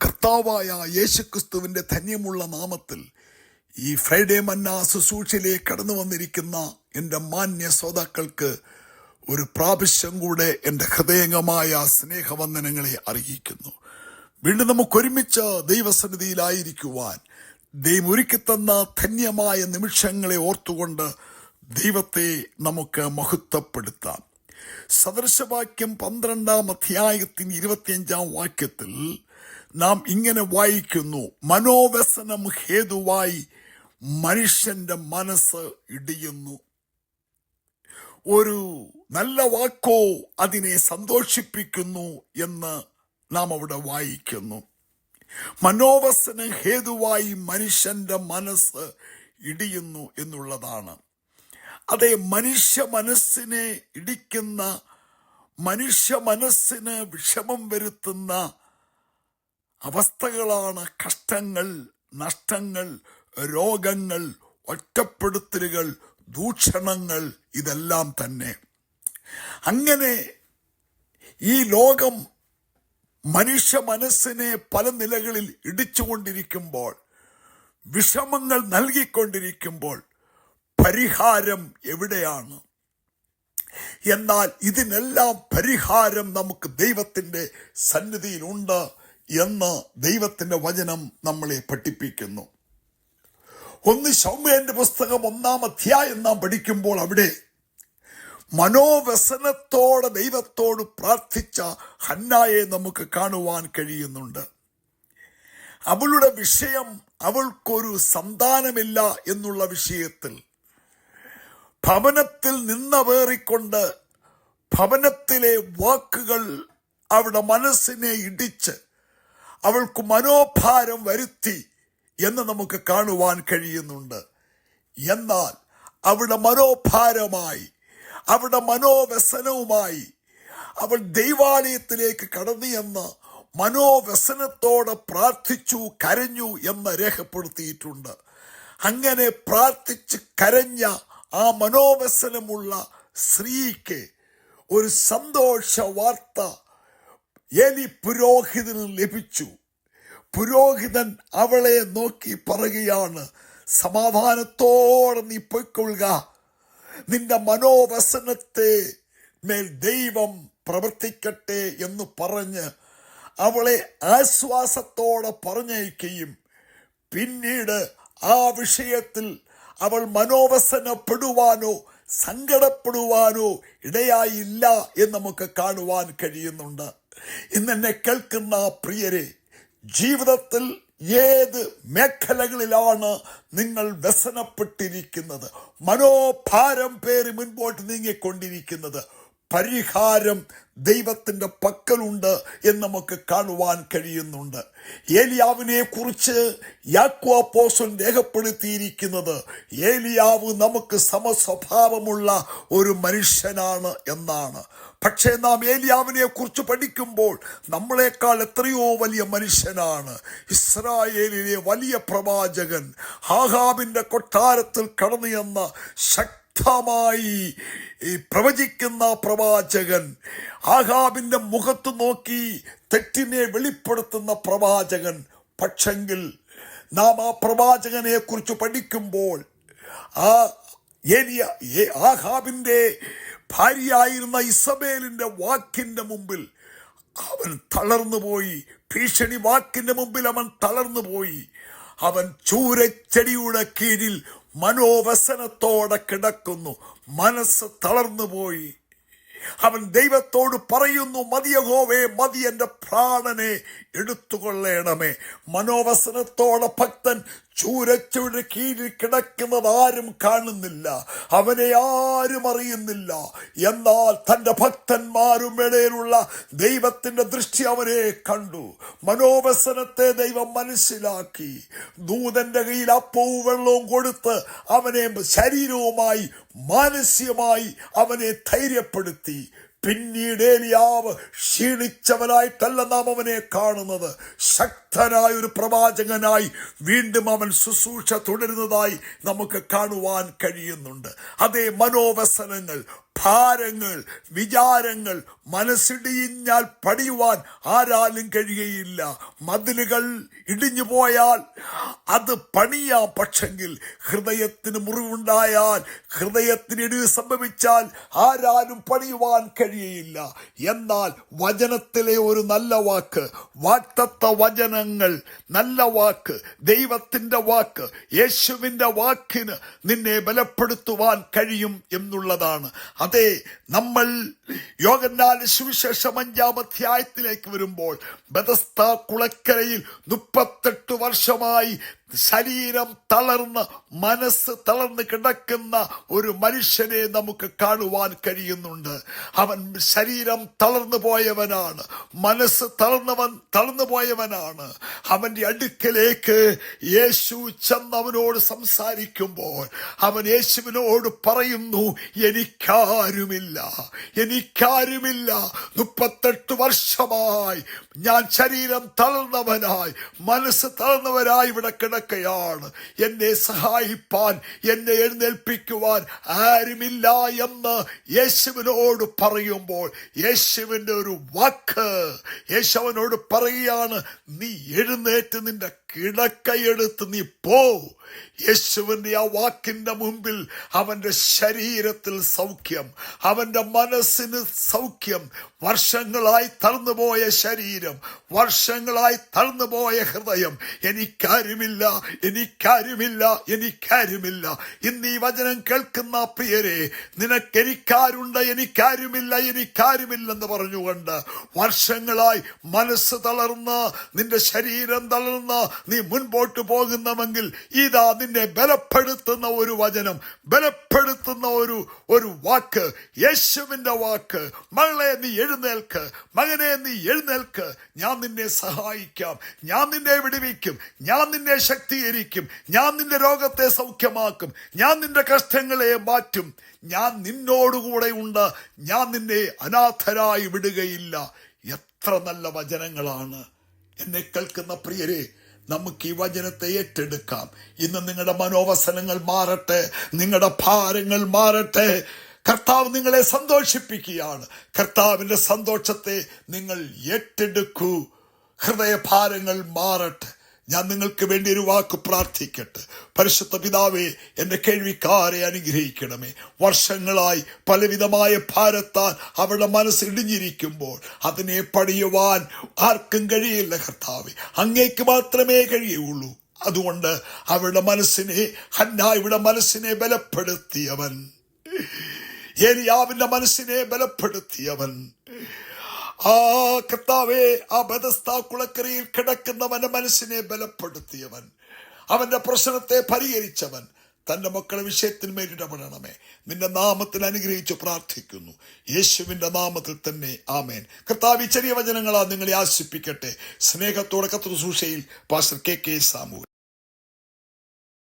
കർത്താവായ യേശുക്രിസ്തുവിന്റെ ധന്യമുള്ള നാമത്തിൽ ഈ ഫ്രൈഡേ മന്ന ശുശ്രൂഷയിലേക്ക് കടന്നു വന്നിരിക്കുന്ന എന്റെ മാന്യ ശ്രോതാക്കൾക്ക് ഒരു പ്രാവശ്യം കൂടെ എന്റെ ഹൃദയംഗമായ സ്നേഹവന്ദനങ്ങളെ അറിയിക്കുന്നു. വീണ്ടും നമുക്ക് ഒരുമിച്ച് ദൈവസന്നിധിയിലായിരിക്കുവാൻ ദൈവം ഒരുക്കിത്തന്ന ധന്യമായ നിമിഷങ്ങളെ ഓർത്തുകൊണ്ട് ദൈവത്തെ നമുക്ക് മഹത്വപ്പെടുത്താം. സദൃശവാക്യം പന്ത്രണ്ടാം അധ്യായത്തിന് ഇരുപത്തിയഞ്ചാം വാക്യത്തിൽ നാം ഇങ്ങനെ വായിക്കുന്നു മനോവ്യസനം ഹേതുവായി മനുഷ്യന്റെ മനസ്സ് ഇടിയുന്നു. ഒരു നല്ല വാക്കോ അതിനെ സന്തോഷിപ്പിക്കുന്നു എന്ന് നാം അവിടെ വായിക്കുന്നു. മനോവസന ഹേതുവായി മനുഷ്യന്റെ മനസ്സ് ഇടിയുന്നു എന്നുള്ളതാണ്. അതെ മനുഷ്യ മനസ്സിനെ ഇടിക്കുന്ന മനുഷ്യ മനസ്സിന് വിഷമം വരുത്തുന്ന അവസ്ഥകളാണ് കഷ്ടങ്ങൾ നഷ്ടങ്ങൾ രോഗങ്ങൾ ഒറ്റപ്പെടുത്തലുകൾ ദൂഷണങ്ങൾ ഇതെല്ലാം തന്നെ. അങ്ങനെ ഈ ലോകം മനുഷ്യ മനസ്സിനെ പല നിലകളിൽ ഇടിച്ചുകൊണ്ടിരിക്കുമ്പോൾ വിഷമങ്ങൾ നൽകിക്കൊണ്ടിരിക്കുമ്പോൾ പരിഹാരം എവിടെയാണ്? എന്നാൽ ഇതിനെല്ലാം പരിഹാരം നമുക്ക് ദൈവത്തിന്റെ സന്നിധിയിലുണ്ട്. എന്ന് ദൈവത്തിന്റെ വചനം നമ്മളെ പഠിപ്പിക്കുന്നു. ഒന്ന് സൗമ്യന്റെ പുസ്തകം ഒന്നാം അധ്യായം നാം പഠിക്കുമ്പോൾ അവിടെ മനോവ്യസനത്തോടെ ദൈവത്തോട് പ്രാർത്ഥിച്ച ഹന്നായെ നമുക്ക് കാണുവാൻ കഴിയുന്നുണ്ട്. അവളുടെ വിഷയം അവൾക്കൊരു സന്താനമില്ല എന്നുള്ള വിഷയത്തിൽ ഭവനത്തിൽ നിന്നവേറിക്കൊണ്ട് ഭവനത്തിലെ വാക്കുകൾ അവളുടെ മനസ്സിനെ ഇടിച്ച് അവൾക്ക് മനോഭാരം വരുത്തി എന്ന് നമുക്ക് കാണുവാൻ കഴിയുന്നുണ്ട്. എന്നാൽ അവളുടെ മനോഭാരമായി അവളുടെ മനോവ്യസനവുമായി അവൾ ദൈവാലയത്തിലേക്ക് കടന്നു എന്ന് മനോവ്യസനത്തോടെ പ്രാർത്ഥിച്ചു കരഞ്ഞു എന്ന് രേഖപ്പെടുത്തിയിട്ടുണ്ട്. അങ്ങനെ പ്രാർത്ഥിച്ച് കരഞ്ഞ ആ മനോവ്യസനമുള്ള സ്ത്രീക്ക് ഒരു സന്തോഷ വാർത്ത എലി പുരോഹിതന് ലഭിച്ചു. പുരോഹിതൻ അവളെ നോക്കി പറയുകയാണ് സമാധാനത്തോടെ നീ പൊയ്ക്കൊള്ളുക. നിന്റെ മനോവസനത്തെ മേൽ ദൈവം പ്രവർത്തിക്കട്ടെ എന്ന് പറഞ്ഞ് അവളെ ആശ്വാസത്തോടെ പറഞ്ഞയക്കുകയും പിന്നീട് ആ വിഷയത്തിൽ അവൾ മനോവസനപ്പെടുവാനോ സങ്കടപ്പെടുവാനോ ഇടയായില്ല എന്ന് നമുക്ക് കാണുവാൻ കഴിയുന്നുണ്ട്. ഇന്ന് എന്നെ കേൾക്കുന്ന പ്രിയരെ ജീവിതത്തിൽ ഏത് മേഖലകളിലാണ് നിങ്ങൾ വ്യസനപ്പെട്ടിരിക്കുന്നത്? മനോഭാരം പേറി മുൻപോട്ട് നീങ്ങിക്കൊണ്ടിരിക്കുന്നത്. പരിഹാരം ദൈവത്തിന്റെ പക്കലുണ്ട് എന്ന് നമുക്ക് കാണുവാൻ കഴിയുന്നുണ്ട്. ഏലിയാവിനെ കുറിച്ച് യാക്വാപ്പോസൻ രേഖപ്പെടുത്തിയിരിക്കുന്നത് ഏലിയാവ് നമുക്ക് സമസ്വഭാവമുള്ള ഒരു മനുഷ്യനാണ് എന്നാണ്. പക്ഷേ നാം ഏലിയാവിനെ കുറിച്ച് പഠിക്കുമ്പോൾ നമ്മളെക്കാൾ എത്രയോ വലിയ മനുഷ്യനാണ്. ഇസ്രായേലിലെ വലിയ പ്രവാചകൻ ഹാഹാബിന്റെ കൊട്ടാരത്തിൽ കടന്നു എന്ന ശക്തമായി ഈ പ്രവചിക്കുന്ന പ്രവാചകൻ ആഹാബിന്റെ മുഖത്ത് നോക്കി തെറ്റിനെ വെളിപ്പെടുത്തുന്ന പ്രവാചകൻ. പക്ഷെങ്കിൽ നാം ആ പ്രവാചകനെ കുറിച്ച് പഠിക്കുമ്പോൾ ആ ഏലിയ ആഹാബിന്റെ ഭാര്യയായിരുന്ന ഇസബേലിന്റെ വാക്കിന്റെ മുമ്പിൽ അവൻ തളർന്നുപോയി ഭീഷണി വാക്കിന്റെ മുമ്പിൽ അവൻ തളർന്നുപോയി അവൻ ചൂരച്ചെടിയുടെ കീഴിൽ മനോവസനത്തോടെ കിടക്കുന്നു. മനസ്സ് തളർന്നുപോയി. അവൻ ദൈവത്തോട് പറയുന്നു മതിയഹോവേ മതി എന്റെ പ്രാണനെ എടുത്തുകൊള്ളേണമേ. മനോവസനത്തോടെ ഭക്തൻ ചൂരച്ചയുടെ കീഴിൽ കിടക്കുന്നത് ആരും കാണുന്നില്ല അവനെ ആരും അറിയുന്നില്ല. എന്നാൽ തന്റെ ഭക്തന്മാരും ഇടയിലുള്ള ദൈവത്തിന്റെ ദൃഷ്ടി അവനെ കണ്ടു. മനോവസനത്തെ ദൈവം മനസ്സിലാക്കി. ദൂതന്റെ കയ്യിൽ അപ്പവും വെള്ളവും കൊടുത്ത് അവനെ ശരീരവുമായി മാനസികമായി അവനെ ധൈര്യപ്പെടുത്തി. പിന്നീട് ഏലിയാവ് ക്ഷീണിച്ചവനായിട്ടല്ല നാം അവനെ കാണുന്നത്. ശക്തനായ ഒരു പ്രവാചകനായി വീണ്ടും അവൻ ശുശ്രൂഷ തുടരുന്നതായി നമുക്ക് കാണുവാൻ കഴിയുന്നുണ്ട്. അതേ മനോവസനങ്ങൾ ഭാരങ്ങൾ വിചാരങ്ങൾ മനസ്സിടിഞ്ഞാൽ പടിയുവാൻ ആരാലും കഴിയുകയില്ല. മതിലുകൾ ഇടിഞ്ഞു പോയാൽ അത് പണിയാം. പക്ഷെങ്കിൽ ഹൃദയത്തിന് മുറിവുണ്ടായാൽ ഹൃദയത്തിന് ഇടിവ് സംഭവിച്ചാൽ ആരാലും പണിയുവാൻ കഴിയയില്ല. എന്നാൽ വചനത്തിലെ ഒരു നല്ല വാക്ക് വാക്തത്വ വചനങ്ങൾ നല്ല വാക്ക് ദൈവത്തിന്റെ വാക്ക് യേശുവിന്റെ വാക്കിന് നിന്നെ ബലപ്പെടുത്തുവാൻ കഴിയും എന്നുള്ളതാണ്. അതെ നമ്മൾ യോഗനാല് സുവിശേഷം അഞ്ചാം അധ്യായത്തിലേക്ക് വരുമ്പോൾ ബദസ്ത കുളക്കരയിൽ മുപ്പത്തെട്ട് വർഷമായി ശരീരം തളർന്ന് മനസ്സ് തളർന്ന് കിടക്കുന്ന ഒരു മനുഷ്യനെ നമുക്ക് കാണുവാൻ കഴിയുന്നുണ്ട്. അവൻ ശരീരം തളർന്നു പോയവനാണ്. മനസ്സ് തളർന്നവൻ തളർന്നു പോയവനാണ്. അവന്റെ അടുക്കലേക്ക് യേശു ചെന്ന് അവനോട് സംസാരിക്കുമ്പോൾ അവൻ യേശുവിനോട് പറയുന്നു എനിക്കാരുമില്ല എനിക്കാരുമില്ല. മുപ്പത്തെട്ട് വർഷമായി ഞാൻ ശരീരം തളർന്നവനായി മനസ്സ് തളർന്നവനായി ഇവിടെ കിടക്കുകയാണ്. എന്നെ സഹായിപ്പാൻ എന്നെ എഴുന്നേൽപ്പിക്കുവാൻ ആരുമില്ല എന്ന് യേശുവിനോട് പറയുമ്പോൾ യേശുവിന്റെ ഒരു വാക്ക് യേശുവിനോട് പറയുകയാണ് നീ എഴുന്നേറ്റ് നിന്റെ കിടക്കയെടുത്ത് നീ പോ. യേശുവിന്റെ ആ വാക്കിന്റെ മുമ്പിൽ അവന്റെ ശരീരത്തിൽ സൗഖ്യം അവന്റെ മനസ്സിന് സൗഖ്യം വർഷങ്ങളായി തളർന്നുപോയ ശരീരം വർഷങ്ങളായി തളർന്നുപോയ ഹൃദയം എനിക്കാരുമില്ല എനിക്കാരുമില്ല എനിക്കാരുമില്ല. ഇന്ന് ഈ വചനം കേൾക്കുന്ന പ്രിയരെ നിനക്ക് എനിക്കാരുണ്ട് എനിക്കാരുമില്ല എനിക്കാരുമില്ലെന്ന് പറഞ്ഞുകൊണ്ട് വർഷങ്ങളായി മനസ്സ് തളർന്ന് നിന്റെ ശരീരം തളർന്ന് നീ മുൻപോട്ട് പോകുന്നവെങ്കിൽ ഇതാ നിന്നെ ബലപ്പെടുത്തുന്ന ഒരു വചനം ബലപ്പെടുത്തുന്ന ഒരു ഒരു വാക്ക് യേശുവിന്റെ വാക്ക്. മകളെ നീ എഴുന്നേൽക്ക് മകനെ നീ എഴുന്നേൽക്ക്. ഞാൻ നിന്നെ സഹായിക്കാം ഞാൻ നിന്നെ വിടുവിക്കും ഞാൻ നിന്നെ ശക്തീകരിക്കും. ഞാൻ നിന്റെ രോഗത്തെ സൗഖ്യമാക്കും. ഞാൻ നിന്റെ കഷ്ടങ്ങളെ മാറ്റും. ഞാൻ നിന്നോടുകൂടെ ഉണ്ട്. ഞാൻ നിന്നെ അനാഥരായി വിടുകയില്ല. എത്ര നല്ല വചനങ്ങളാണ്. എന്നെ കേൾക്കുന്ന പ്രിയരെ നമുക്ക് ഈ വചനത്തെ ഏറ്റെടുക്കാം. ഇന്ന് നിങ്ങളുടെ മനോവസനങ്ങൾ മാറട്ടെ. നിങ്ങളുടെ ഭാരങ്ങൾ മാറട്ടെ. കർത്താവ് നിങ്ങളെ സന്തോഷിപ്പിക്കുകയാണ്. കർത്താവിന്റെ സന്തോഷത്തെ നിങ്ങൾ ഏറ്റെടുക്കൂ. ഹൃദയഭാരങ്ങൾ മാറട്ടെ. ഞാൻ നിങ്ങൾക്ക് വേണ്ടി ഒരു വാക്ക് പ്രാർത്ഥിക്കട്ടെ. പരിശുദ്ധ പിതാവേ എന്റെ കേൾവിക്കാരെ അനുഗ്രഹിക്കണമേ. വർഷങ്ങളായി പലവിധമായ ഭാരത്താൽ അവരുടെ മനസ്സ് ഇടിഞ്ഞിരിക്കുമ്പോൾ അതിനെ പടിയുവാൻ ആർക്കും കഴിയില്ല കർത്താവെ. അങ്ങേക്ക് മാത്രമേ കഴിയുള്ളൂ. അതുകൊണ്ട് അവരുടെ മനസ്സിനെ ഹന്നായുടെ മനസ്സിനെ ബലപ്പെടുത്തിയവൻ. ഏലിയാവിന്റെ മനസ്സിനെ ബലപ്പെടുത്തിയവൻ. ആ കർത്താവെ ആ ബദസ്ത കുളക്കരയിൽ മനസ്സിനെ ബലപ്പെടുത്തിയവൻ. അവന്റെ പ്രശ്നത്തെ പരിഹരിച്ചവൻ. തന്റെ മക്കളെ വിഷയത്തിന്മേൽ ഇടപെടണമേ. നിന്റെ നാമത്തിൽ അനുഗ്രഹിച്ചു പ്രാർത്ഥിക്കുന്നു. യേശുവിന്റെ നാമത്തിൽ തന്നെ. ആമേൻ. കർത്താവ് ചെറിയ വചനങ്ങളാ നിങ്ങളെ ആശിപ്പിക്കട്ടെ സ്നേഹത്തോടെ കത്തുസൂഷയിൽ പാസ്റ്റർ കെ കെ സാമു